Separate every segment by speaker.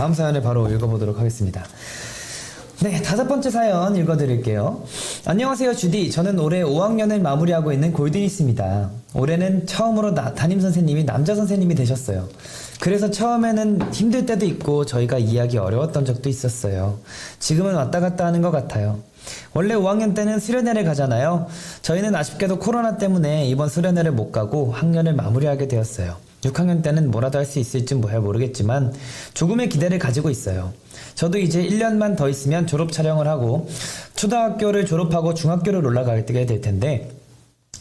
Speaker 1: 다음 사연을 바로 읽어보도록 하겠습니다. 네, 다섯 번째 사연 읽어드릴게요. 안녕하세요, 주디. 저는 올해 5학년을 마무리하고 있는 골든이스입니다. 올해는 처음으로 나- 담임 선생님이 남자 선생님이 되셨어요. 그래서 처음에는 힘들 때도 있고 저희가 이해하기 어려웠던 적도 있었어요. 지금은 왔다 갔다 하는 것 같아요. 원래 5학년 때는 수련회를 가잖아요. 저희는 아쉽게도 코로나 때문에 이번 수련회를 못 가고 학년을 마무리하게 되었어요. 6학년 때는 뭐라도 할 수 있을지 뭐잘 모르겠지만 조금의 기대를 가지고 있어요. 저도 이제 1년만 더 있으면 졸업 촬영을 하고 초등학교를 졸업하고 중학교를 올라가게 될 텐데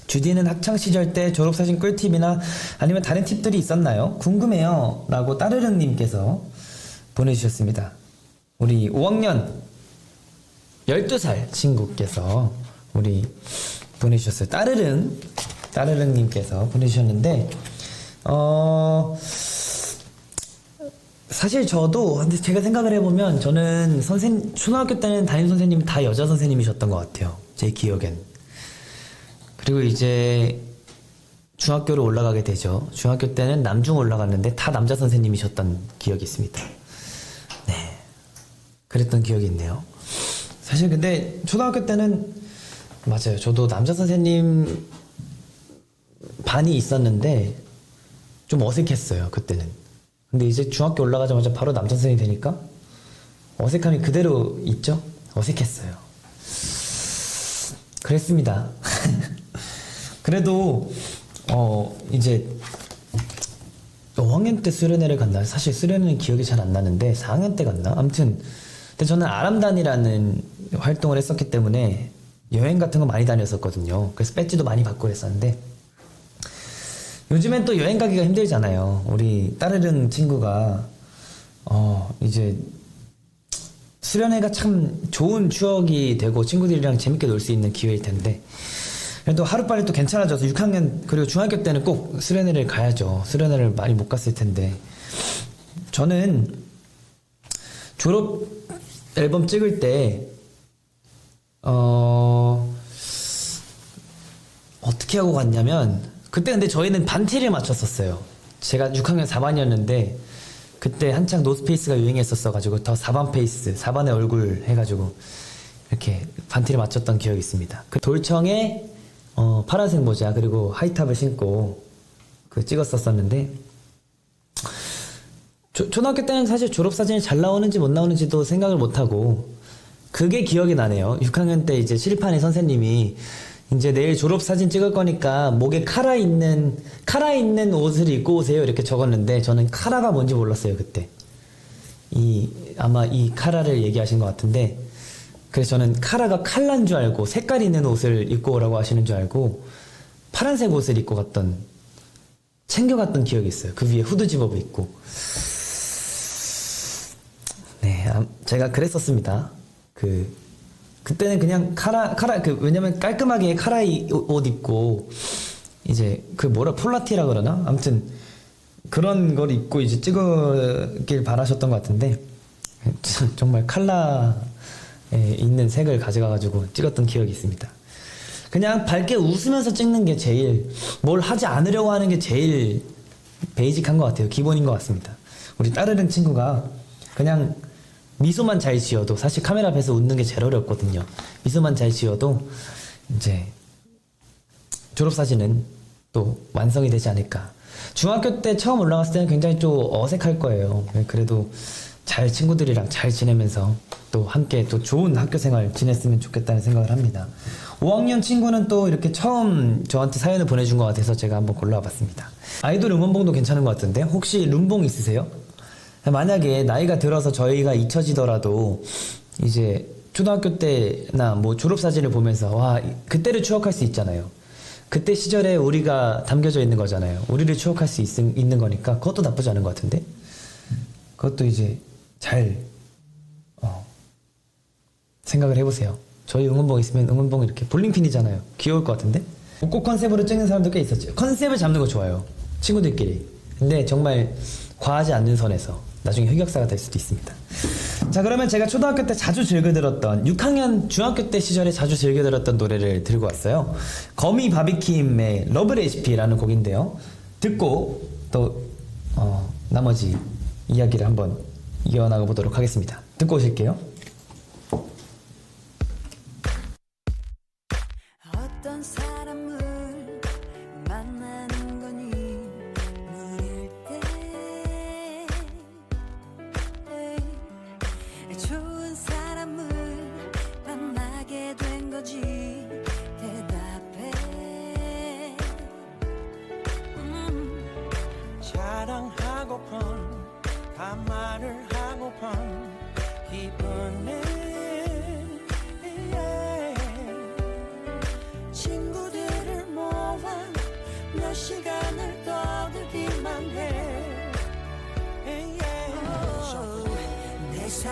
Speaker 1: 주디는 학창 시절 때 졸업 사진 꿀팁이나 아니면 다른 팁들이 있었나요? 궁금해요. 라고 따르릉 님께서 보내주셨습니다. 우리 5학년 12살 친구께서 우리 보내주셨어요. 따르릉, 따르릉 님께서 보내주셨는데, 어, 사실 저도, 근데 제가 생각을 해보면 저는 선생, 초등학교 때는 담임 선생님이 다 여자 선생님이셨던 것 같아요. 제 기억엔. 그리고 이제 중학교로 올라가게 되죠. 중학교 때는 남중 올라갔는데 다 남자 선생님이셨던 기억이 있습니다. 네. 그랬던 기억이 있네요. 사실 근데 초등학교 때는 맞아요. 저도 남자 선생님 반이 있었는데 좀 어색했어요. 그때는. 근데 이제 중학교 올라가자마자 바로 남자 선생님이 되니까 어색함이 그대로 있죠? 어색했어요. 그랬습니다. 그래도 어 이제 5학년 때 수련회를 갔나? 사실 수련회는 기억이 잘 안 나는데 4학년 때 갔나? 아무튼 근데 저는 아람단이라는 활동을 했었기 때문에 여행 같은 거 많이 다녔었거든요. 그래서 배지도 많이 받고 그랬었는데 요즘엔 또 여행 가기가 힘들잖아요. 우리 따르릉 친구가 어 이제 수련회가 참 좋은 추억이 되고 친구들이랑 재밌게 놀 수 있는 기회일 텐데 그래도 하루빨리 또 괜찮아져서 6학년 그리고 중학교 때는 꼭 수련회를 가야죠. 수련회를 많이 못 갔을 텐데 저는 졸업 앨범 찍을 때 어, 어떻게 하고 갔냐면 그때 근데 저희는 반티를 맞췄었어요. 제가 6학년 4반이었는데 그때 한창 노스페이스가 유행했었어 가지고 더 4반 페이스, 4반의 얼굴 해가지고 이렇게 반티를 맞췄던 기억이 있습니다. 그 돌청에 어, 파란색 모자 그리고 하이탑을 신고 그 찍었었었는데 조- 초등학교 때는 사실 졸업사진이 잘 나오는지 못 나오는지도 생각을 못하고 그게 기억이 나네요. 6학년 때 이제 칠판에 선생님이 이제 내일 졸업 사진 찍을 거니까 목에 카라 있는, 카라 있는 옷을 입고 오세요. 이렇게 적었는데 저는 카라가 뭔지 몰랐어요, 그때. 이, 아마 이 카라를 얘기하신 것 같은데 그래서 저는 카라가 칼란 줄 알고 색깔 있는 옷을 입고 오라고 하시는 줄 알고 파란색 옷을 입고 갔던 챙겨갔던 기억이 있어요. 그 위에 후드 집업 입고. 네, 아, 제가 그랬었습니다. 그 그때는 그냥 카라 카라 그 왜냐면 깔끔하게 카라 이- 옷 입고 이제 그 뭐라 폴라티라 그러나 아무튼 그런 걸 입고 이제 찍었길 바라셨던 것 같은데 정말 칼라에 있는 색을 가져가가지고 찍었던 기억이 있습니다. 그냥 밝게 웃으면서 찍는 게 제일 뭘 하지 않으려고 하는 게 제일 베이직한 것 같아요. 기본인 것 같습니다. 우리 따르릉 친구가 그냥 미소만 잘 지어도 사실 카메라 앞에서 웃는 게 제일 어렵거든요. 미소만 잘 지어도 이제 졸업 사진은 또 완성이 되지 않을까. 중학교 때 처음 올라갔을 때는 굉장히 좀 어색할 거예요. 그래도 잘 친구들이랑 잘 지내면서 또 함께 또 좋은 학교 생활 지냈으면 좋겠다는 생각을 합니다. 5학년 친구는 또 이렇게 처음 저한테 사연을 보내준 것 같아서 제가 한번 골라봤습니다. 아이돌 응원봉도 괜찮은 것 같은데 혹시 룸봉 있으세요? 만약에 나이가 들어서 저희가 잊혀지더라도 이제 초등학교 때나 뭐 졸업 사진을 보면서 와 그때를 추억할 수 있잖아요. 그때 시절에 우리가 담겨져 있는 거잖아요. 우리를 추억할 수 있, 있는 거니까 그것도 나쁘지 않은 것 같은데 그것도 이제 잘 어, 생각을 해보세요. 저희 응원봉 있으면 응원봉 이렇게 볼링핀이잖아요. 귀여울 것 같은데 꼭 컨셉으로 찍는 사람도 꽤 있었죠. 컨셉을 잡는 거 좋아요. 친구들끼리. 근데 정말 과하지 않는 선에서 나중에 흑역사가 될 수도 있습니다. 자 그러면 제가 초등학교 때 자주 즐겨 들었던 6학년 중학교 때 시절에 자주 즐겨 들었던 노래를 들고 왔어요. 거미 바비킴의 러브 레시피라는 곡인데요. 듣고 또 어, 나머지 이야기를 한번 이어나가 보도록 하겠습니다. 듣고 오실게요.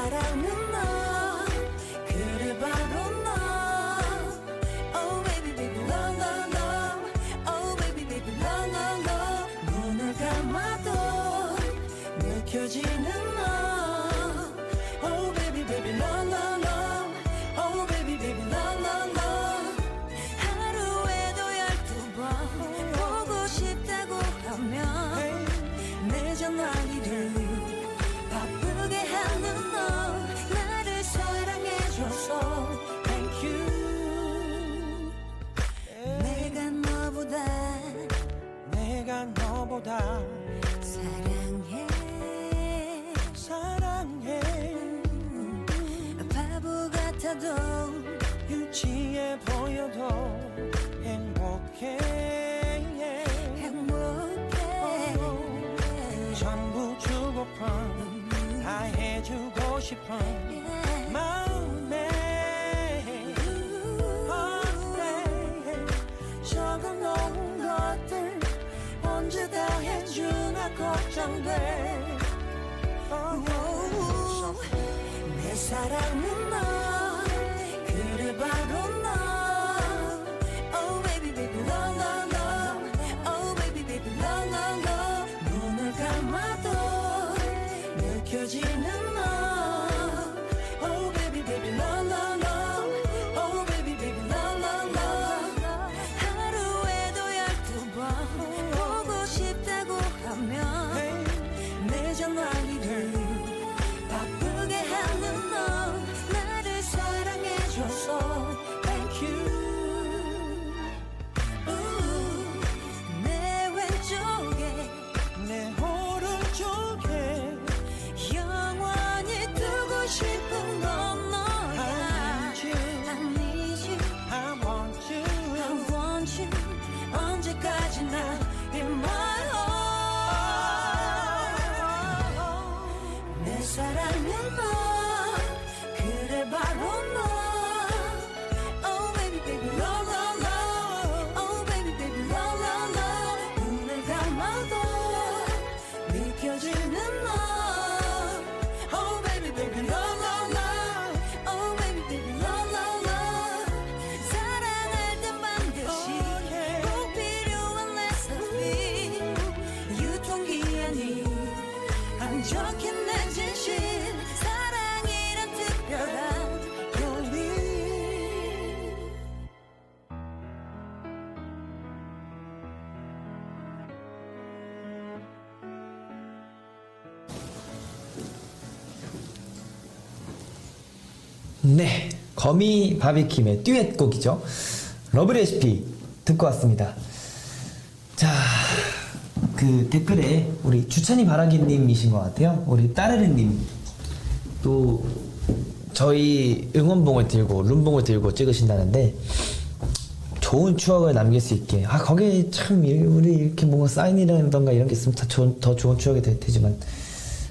Speaker 2: 사랑은
Speaker 3: 너 그래 바로 너 Oh baby baby no no no Oh baby baby no no no 눈을 감아도 느껴지는
Speaker 2: 유치해 보여도 행복해.
Speaker 3: 행복해.
Speaker 2: 전부 주고픈 다 해주고 싶은 마음에. 어때 적어놓은 것들 언제 다 해주나 걱정돼.
Speaker 3: 내 사랑은 너 ባዶና
Speaker 1: 네, 거미 바비킴의 듀엣곡이죠. 러브 레시피 듣고 왔습니다. 자, 그 댓글에 우리 주찬이 바라기님이신 것 같아요. 우리 따르르님 또 저희 응원봉을 들고 룸봉을 들고 찍으신다는데 좋은 추억을 남길 수 있게 아 거기에 참 이- 우리 이렇게 뭔가 사인이라던가 이런 게 있으면 더 좋은, 더 좋은 추억이 될 테지만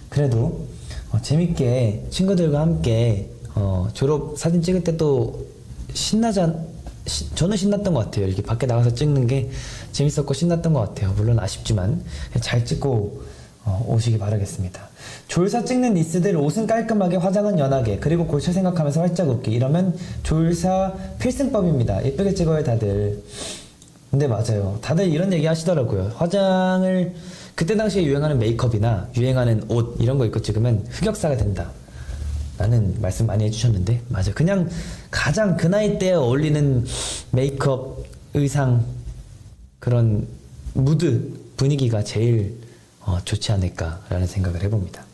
Speaker 1: 그래도 어, 재밌게 친구들과 함께 어, 졸업 사진 찍을 때 또 신나지 않, 시- 저는 신났던 것 같아요. 이렇게 밖에 나가서 찍는 게 재밌었고 신났던 것 같아요. 물론 아쉽지만 잘 찍고 어, 오시기 바라겠습니다. 졸사 찍는 니스들 옷은 깔끔하게 화장은 연하게 그리고 골차 생각하면서 활짝 웃기. 이러면 졸사 필승법입니다. 예쁘게 찍어요 다들. 근데 맞아요. 다들 이런 얘기 하시더라고요. 화장을 그때 당시에 유행하는 메이크업이나 유행하는 옷 이런 거 입고 찍으면 흑역사가 된다 라는 말씀 많이 해주셨는데 맞아요. 그냥 가장 그 나이 때에 어울리는 메이크업 의상 그런 무드 분위기가 제일 어, 좋지 않을까라는 생각을 해봅니다